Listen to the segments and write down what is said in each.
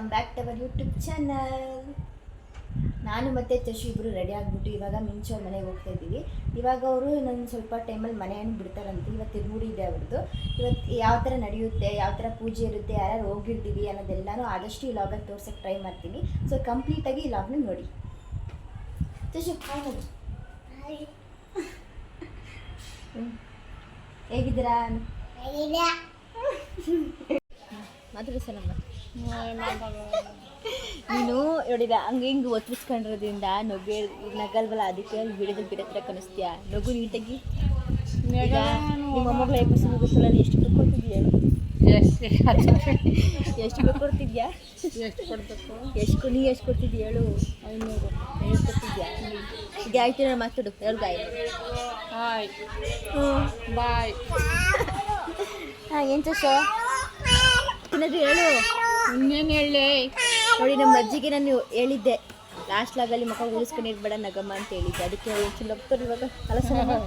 Welcome back to our YouTube channel ನಾನು ಮತ್ತು ತಶು ಇಬ್ಬರು ರೆಡಿ ಆಗಿಬಿಟ್ಟು ಇವಾಗ ಮಿಂಚು ಅವ್ರ ಮನೆಗೆ ಹೋಗ್ತಾ ಇದ್ದೀವಿ. ಇವಾಗ ಅವರು ನನ್ನ ಸ್ವಲ್ಪ ಟೈಮಲ್ಲಿ ಮನೆಯನ್ನು ಬಿಡ್ತಾರಂತೆ. ಇವತ್ತು ರೂಢಿ ಇದೆ ಅವ್ರದ್ದು. ಇವತ್ತು ಯಾವ ಥರ ನಡೆಯುತ್ತೆ ಯಾವ ಥರ ಪೂಜೆ ಇರುತ್ತೆ ಯಾರ್ಯಾರು ಹೋಗಿರ್ತೀವಿ ಅನ್ನೋದೆಲ್ಲನೂ ಆದಷ್ಟು ಈ ಲಾಗಲ್ಲಿ ತೋರ್ಸೋಕ್ಕೆ ಟ್ರೈ ಮಾಡ್ತೀನಿ. ಸೊ ಕಂಪ್ಲೀಟಾಗಿ ಈ ಲಾಗ್ನ ನೋಡಿ. ತಶು ಹಾಯ್. ಹೇಗಿದ್ದೀರಾ? ಮಾತಾಡಿ ಸರ್ ನಮ್ಮ ನೀನು ನೋಡಿದ ಹಂಗೆ ಹಿಂಗೆ ಒತ್ತಿಸ್ಕೊಂಡಿರೋದ್ರಿಂದ ನೊಗೆ ನಗಲ್ವಲ್ಲ ಅದಕ್ಕೆ ಬಿಡದಲ್ಲಿ ಬಿಡತ್ರ ಕನಿಸ್ತೀಯ ನಗು ನೀಟಾಗಿ ಈಗ ನಿಮ್ಮ ಮೊಮ್ಮಗಳ ಗೊತ್ತಿಲ್ಲ ಎಷ್ಟು ದುಡ್ಡು ಕೊಡ್ತಿದ್ಯಾ? ಎಷ್ಟು ದುಡ್ಡು ಕೊಡ್ತಿದ್ಯಾ? ಎಷ್ಟು ಕೊಡ್ಬೇಕು? ಎಷ್ಟು ನೀ ಎಷ್ಟು ಕೊಡ್ತಿದ್ಯಾ ಹೇಳು. ಐನೂರು ಐನೂರು ಕೊಡ್ತಿದ್ಯಾ ಈಗ ಆಯ್ತು ನಾನು ಮಾತಾಡು. ಎಲ್ರಿಗೂ ಆಯ್ತು ಹಾಯ್. ಹ್ಞೂ ಬಾಯ್. ಹಾಂ ಏನು ಚಶೋ ಏನಾದ್ರು ಹೇಳು. ಇನ್ನೇನು ಹೇಳಿ ನೋಡಿ ನಮ್ಮ ಅಜ್ಜಿಗೆ ನಾನು ಹೇಳಿದ್ದೆ. ಲಾಸ್ಟ್ ಲಾಗಲ್ಲಿ ಮಕ್ಕ ಉಳಿಸ್ಕೊಂಡು ಇರ್ಬೇಡ ನಗಮ್ಮ ಅಂತ ಹೇಳಿದ್ದೆ. ಅದಕ್ಕೆ ನಗ್ತಾರೆ ಇವಾಗ. ಸರ್.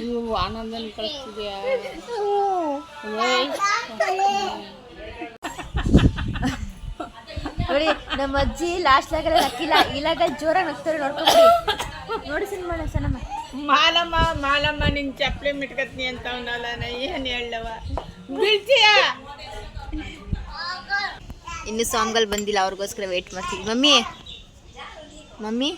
ನೀವು ಆನಂದನ ಕಳಿಸ್ತಿದ್ಯಾ? ನೋಡಿ ನಮ್ಮ ಅಜ್ಜಿ ಲಾಸ್ಟ್ ಲಾಗಲ್ಲಿ ನಕ್ಕಿಲ್ಲ. ಇಲಾಗ ಜೋರ ನಗ್ತಾರೆ ನೋಡ್ಕೊಂಡು ನೋಡಿ ಸಿನಿಮಾ ಸನಮ್ಮ ಮಾಲಮ್ಮ ಮಾಲಮ್ಮ ನಿನ್ ಚಪ್ಪಲಿ ಮಿಟ್ಕತ್ನಿ ಅಂತ ಅವನಲ್ಲ ನಾ ಏನು ಹೇಳವ ಬೀಳ್ತೀಯ ಇನ್ನು ಸಾಂಗ್ಗಳು ಬಂದಿಲ್ಲ ಅವ್ರಿಗೋಸ್ಕರ ವೇಟ್ ಮಾಡ್ತೀವಿ ಮಮ್ಮಿ ಮಮ್ಮಿ?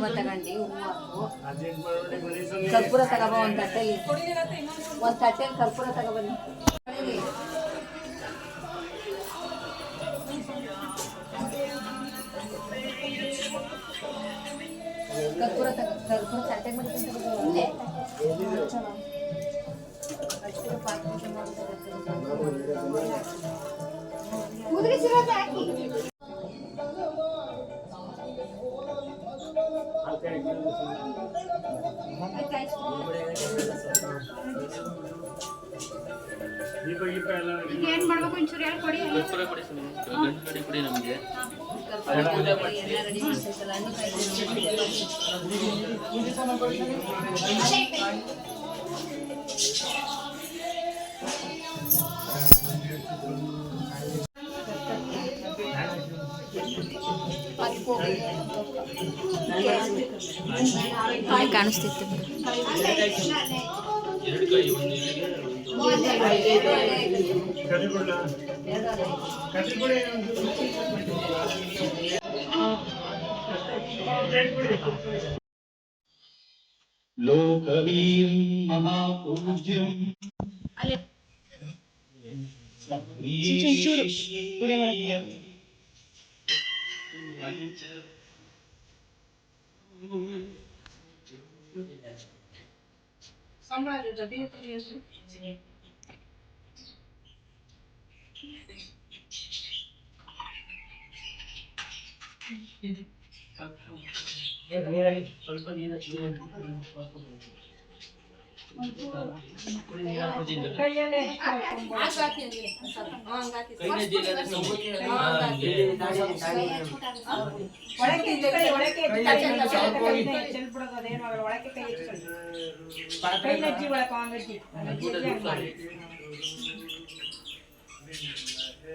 ಕುಂಕುಮ ತಗೊಂಡು ಹೂವು ಕರ್ಪೂರ ತಗೋಬೋ ಒಂದು ತಟ್ಟೆಲಿ. ಒಂದು ತಟ್ಟೆಯಲ್ಲಿ ಕರ್ಪೂರ ತಗೊಬನ್ನಿ ಕರ್ಪೂರ ತಗ ಕರ್ಪೂರ ತಟ್ಟೆ ಮಾಡಿ ಕರ್ಪೂರ ಕೊಡಿ ಸ್ವಾಮಿ ಗಂಟು ಕಡಿ ಕೊಡಿ. ನಮಗೆ ಕಾಣಿಸ್ತಿತ್ತು. ಎರಡು ಕೈ लोकवीर महापूज्यम चूड़ సంబరాలు డబ్బు ಒಳಕ್ಕೆ ಕೈ ಒಳಕ್ಕೆ ಕೈ ಅಜ್ಜಿ ಒಳಕ್ಕೆ ಅಜ್ಜಿ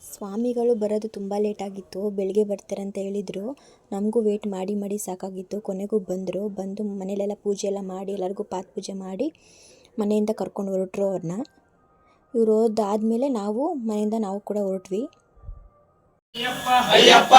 ಸ್ವಾಮಿಗಳು ಬರೋದು ತುಂಬ ಲೇಟಾಗಿತ್ತು ಬೆಳಿಗ್ಗೆ ಅಂತ ಹೇಳಿದರು. ನಮಗೂ ವೇಟ್ ಮಾಡಿ ಮಾಡಿ ಸಾಕಾಗಿತ್ತು. ಕೊನೆಗೂ ಬಂದರು. ಬಂದು ಮನೇಲೆಲ್ಲ ಪೂಜೆ ಎಲ್ಲ ಮಾಡಿ, ಎಲ್ಲರಿಗೂ ಪಾತ್ ಪೂಜೆ ಮಾಡಿ ಮನೆಯಿಂದ ಕರ್ಕೊಂಡು ಹೊರಟ್ರು ಅವ್ರನ್ನ. ಇವರು ಹೋದಾದ್ಮೇಲೆ ನಾವು ಮನೆಯಿಂದ ನಾವು ಕೂಡ ಹೊರಟ್ವಿ. ಅಯ್ಯಪ್ಪ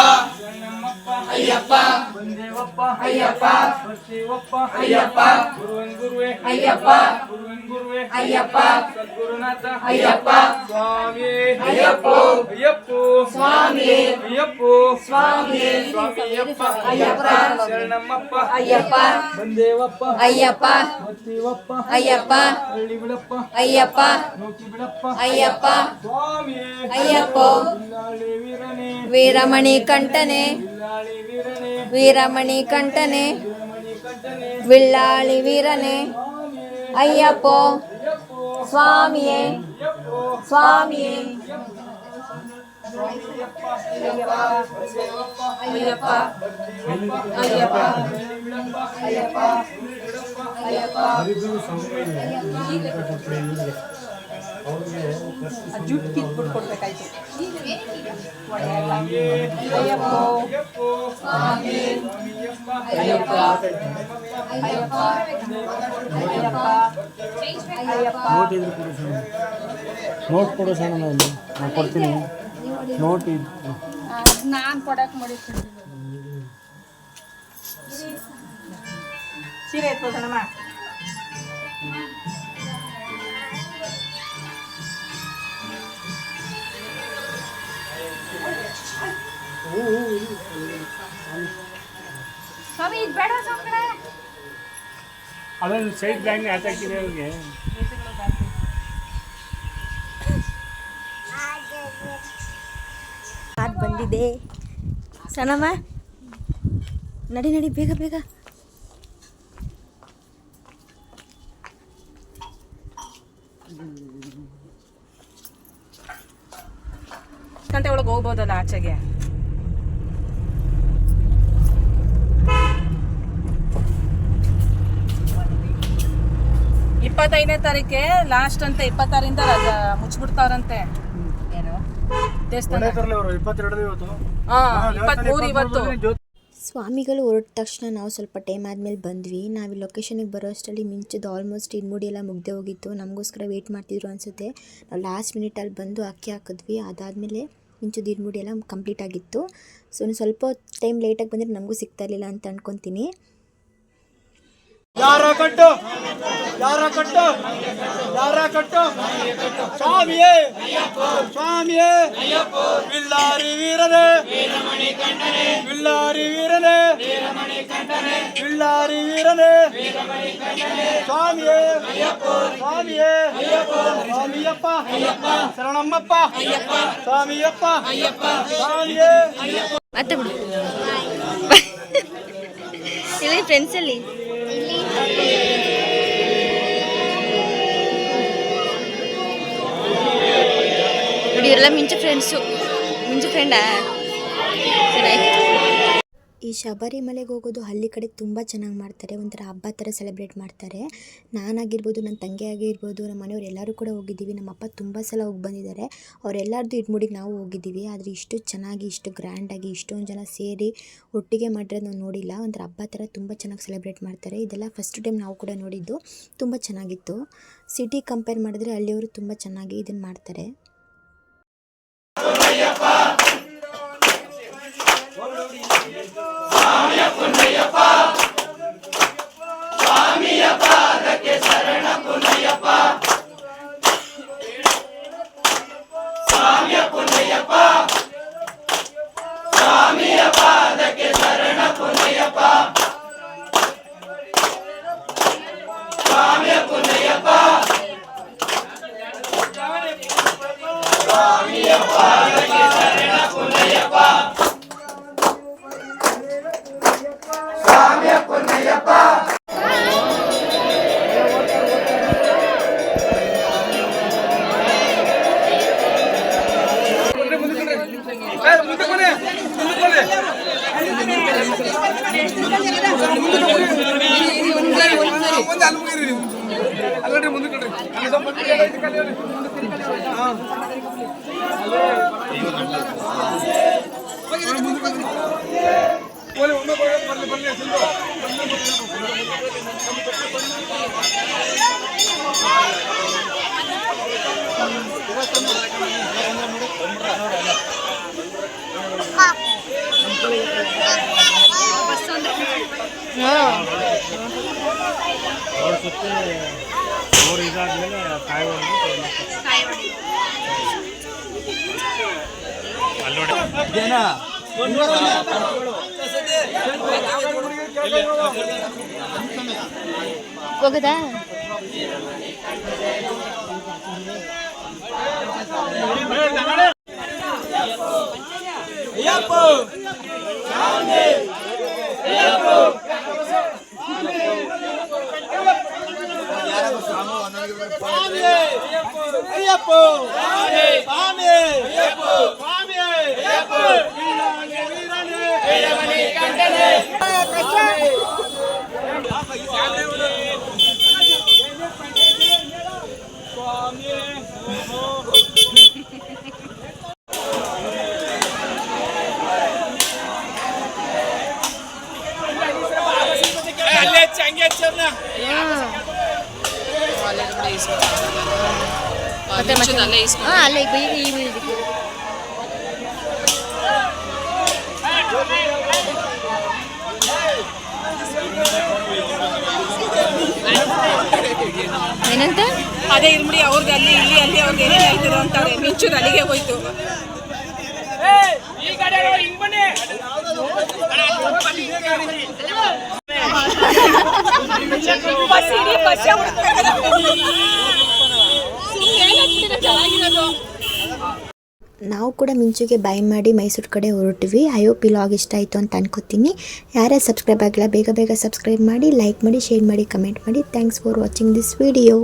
ಅಯ್ಯಪ್ಪ ಬಂದೇವಪ್ಪ ಅಯ್ಯಪ್ಪ ಬರ್ತೀವಪ್ಪ ಅಯ್ಯಪ್ಪ ಗುರುವನ್ ಗುರುವೆ ಅಯ್ಯಪ್ಪ ಗುರುವನ್ ಗುರುವೆ ಅಯ್ಯಪ್ಪ ಸದ್ಗುರುನಾಥ ಅಯ್ಯಪ್ಪ ಸ್ವಾಮಿ ಅಯ್ಯಪ್ಪ ಅಯ್ಯಪ್ಪ ಸ್ವಾಮಿ ಅಯ್ಯಪ್ಪ ಸ್ವಾಮಿ ಸ್ವಾಮಿ ಅಯ್ಯಪ್ಪ ಅಯ್ಯಪ್ಪ ಶರಣಮ್ಮಪ್ಪ ಅಯ್ಯಪ್ಪ ಬಂದೇವಪ್ಪ ಅಯ್ಯಪ್ಪ ಬರ್ತೀವಪ್ಪ ಅಯ್ಯಪ್ಪ ಹಳ್ಳಿ ಬಿಡಪ್ಪ ಅಯ್ಯಪ್ಪ ನೋಕಿ ಬಿಡಪ್ಪ ಅಯ್ಯಪ್ಪ ಸ್ವಾಮಿ ಅಯ್ಯಪ್ಪ வீரமணி கண்டனே. வீரமணி கண்டனே. வில்லாளி வீரனே. ஐயப்போ சுவாமியே சுவாமியே. ஐயப்பா ஐயப்பா ஐயப்பா ஐயப்பா. ಸ್ವಾಮಿಯೇ ಸ್ವಾಮಿಯೇ ಅಯ್ಯಪ್ಪ. ಅಯ್ಯಪ್ಪ. ನೋಟ್ ಕೊಡು ಸಣ್ಣ ನಾನು. ಕೊಡ್ತೀನಿ. ನೋಟ್ ಇದ್ದು ನಾನು ಕೊಡಕ್ಕೆ ಮಾಡಿ ಸೀರೆ ಎತ್ಕೋಸಣಮ್ಮ ಸ್ವಾಮಿ ಇದು ಬೇಡ ಸ್ವಾಮಿ ಅದೊಂದು ಸೈಡ್ ಬ್ಯಾಂಕ್ ಹಾಕಿದೆ ಅವ್ರಿಗೆ. ಕಾರ್ ಬಂದಿದೆ. ಸನಮ್ಮ ನಡಿ ನಡಿ ಬೇಗ ಬೇಗ. ಗಂಟೆ ಒಳಗೆ ಹೋಗ್ಬೋದಲ್ಲ ಆಚೆಗೆ? ಇಪ್ಪತ್ತೈದನೇ ತಾರೀಕೆ ಲಾಸ್ಟ್ ಅಂತ ಇಪ್ಪತ್ತಾರಿಂದ ರಜಾ ಮುಚ್ಚಿಬಿಡ್ತಾರಂತೆ ದೇವಸ್ಥಾನ. ಹಾ ಇಪ್ಪತ್ಮೂರು ಇವತ್ತು. ಸ್ವಾಮಿಗಳು ಹೊರಟ ತಕ್ಷಣ ನಾವು ಸ್ವಲ್ಪ ಟೈಮ್ ಆದಮೇಲೆ ಬಂದ್ವಿ. ನಾವು ಲೊಕೇಶನಿಗೆ ಬರೋ ಅಷ್ಟರಲ್ಲಿ ಮಿಂಚದು ಆಲ್ಮೋಸ್ಟ್ ಇನ್ಮುಡಿ ಎಲ್ಲ ಮುಗ್ದೇ ಹೋಗಿತ್ತು. ನಮಗೋಸ್ಕರ ವೆಯ್ಟ್ ಮಾಡ್ತಿದ್ರು ಅನಿಸುತ್ತೆ. ನಾವು ಲಾಸ್ಟ್ ಮಿನಿಟಲ್ಲಿ ಬಂದು ಅಕ್ಕಿ ಹಾಕಿದ್ವಿ. ಅದಾದಮೇಲೆ ಮಿಂಚದ ಇನ್ಮುಡಿ ಎಲ್ಲ ಕಂಪ್ಲೀಟ್ ಆಗಿತ್ತು. ಸೊ ಸ್ವಲ್ಪ ಟೈಮ್ ಲೇಟಾಗಿ ಬಂದರೆ ನಮಗೂ ಸಿಗ್ತಾ ಇರಲಿಲ್ಲ ಅಂತ ಅನ್ಕೊತೀನಿ. ಯಾರ ಕಟ್ಟು ಯಾರ ಕಟ್ಟು ಯಾರ ಕಟ್ಟು ಸ್ವಾಮಿಯೇ ಸ್ವಾಮಿಯೇ ವಿಲ್ಲಾರಿ ವೀರನೇ ವಿಲ್ಲಾರಿ ವೀರನೇ ವಿಲ್ಲಾರಿ ವೀರನೇ ಸ್ವಾಮಿಯೇ ಸ್ವಾಮಿಯೇ ಸ್ವಾಮಿಯಪ್ಪ ಶರಣಮ್ಮಪ್ಪ ಸ್ವಾಮಿಯಪ್ಪ ಸ್ವಾಮಿಯೇ ಮತ್ತೆ ಬಿಡು ಇಲ್ಲಿ ಫ್ರೆಂಡ್ಸಲ್ಲಿ ನೋಡಿ ಇವರೆಲ್ಲ ಮಿಂಚು ಫ್ರೆಂಡ್ಸು ಮಿಂಚು ಫ್ರೆಂಡಾ ಈ ಶಬರಿಮಲೆಗೆ ಹೋಗೋದು ಹಳ್ಳಿ ಕಡೆ ತುಂಬ ಚೆನ್ನಾಗಿ ಮಾಡ್ತಾರೆ. ಒಂಥರ ಹಬ್ಬ ಥರ ಸೆಲೆಬ್ರೇಟ್ ಮಾಡ್ತಾರೆ. ನಾನಾಗಿರ್ಬೋದು ನನ್ನ ತಂಗಿ ಆಗಿರ್ಬೋದು ನಮ್ಮ ಮನೆಯವ್ರು ಎಲ್ಲರೂ ಕೂಡ ಹೋಗಿದ್ದೀವಿ. ನಮ್ಮ ಅಪ್ಪ ತುಂಬ ಸಲ ಹೋಗಿ ಬಂದಿದ್ದಾರೆ. ಅವರೆಲ್ಲರದ್ದು ಇಟ್ಮುಡಿಗೆ ನಾವು ಹೋಗಿದ್ದೀವಿ. ಆದರೆ ಇಷ್ಟು ಚೆನ್ನಾಗಿ, ಇಷ್ಟು ಗ್ರ್ಯಾಂಡಾಗಿ ಇಷ್ಟೊಂದು ಜನ ಸೇರಿ ಒಟ್ಟಿಗೆ ಮಾಡಿರೋದು ನಾವು ನೋಡಿಲ್ಲ. ಒಂಥರ ಹಬ್ಬ ಥರ ತುಂಬ ಚೆನ್ನಾಗಿ ಸೆಲೆಬ್ರೇಟ್ ಮಾಡ್ತಾರೆ. ಇದೆಲ್ಲ ಫಸ್ಟ್ ಟೈಮ್ ನಾವು ಕೂಡ ನೋಡಿದ್ದು. ತುಂಬ ಚೆನ್ನಾಗಿತ್ತು. ಸಿಟಿ ಕಂಪೇರ್ ಮಾಡಿದ್ರೆ ಹಳ್ಳಿಯವರು ತುಂಬ ಚೆನ್ನಾಗಿ ಇದನ್ನು ಮಾಡ್ತಾರೆ. சரணம் புனையப்பா ಬಸ್ ಅಂದ್ರೆ ಸುತ್ತಿ ಅವ್ರು ಇದಾದ್ಮೇಲೆ ಕಾಯಿ ಹೋಗದಾ? ಮತ್ತೆ ಹಾಂ ಅಲ್ಲೇ ಈಗ ಈ ಏನಂತ? ಅದೇ ಇರ್ಬಿಡಿ ಅವ್ರಿಗೆ ಅಲ್ಲಿ ಇಲ್ಲಿ ಅಲ್ಲಿ ಅವ್ರಿಗೆ ಏನೇನು ಹೇಳ್ತಿದ್ರು ಅಂತಾರೆ ಮಿಂಚೂರು ಅಲ್ಲಿಗೆ ಹೋಯ್ತು. ಬಸ್ ಇಡೀ ಬಸ್ಸೇ ನಾವು ಕೂಡ ಮಿಂಚುಗೆ ಬೈ ಮಾಡಿ ಮೈಸೂರು ಕಡೆ ಹೊರಟ್ವಿ. ಐ ಹೋಪ್ ಈ ಲಾಗ್ ಇಷ್ಟ ಆಯಿತು ಅಂತ ಅನ್ಕೋತೀನಿ. ಯಾರ್ಯಾರು ಸಬ್ಸ್ಕ್ರೈಬ್ ಆಗಿಲ್ಲ ಬೇಗ ಬೇಗ ಸಬ್ಸ್ಕ್ರೈಬ್ ಮಾಡಿ ಲೈಕ್ ಮಾಡಿ ಶೇರ್ ಮಾಡಿ ಕಮೆಂಟ್ ಮಾಡಿ. Thanks for watching this video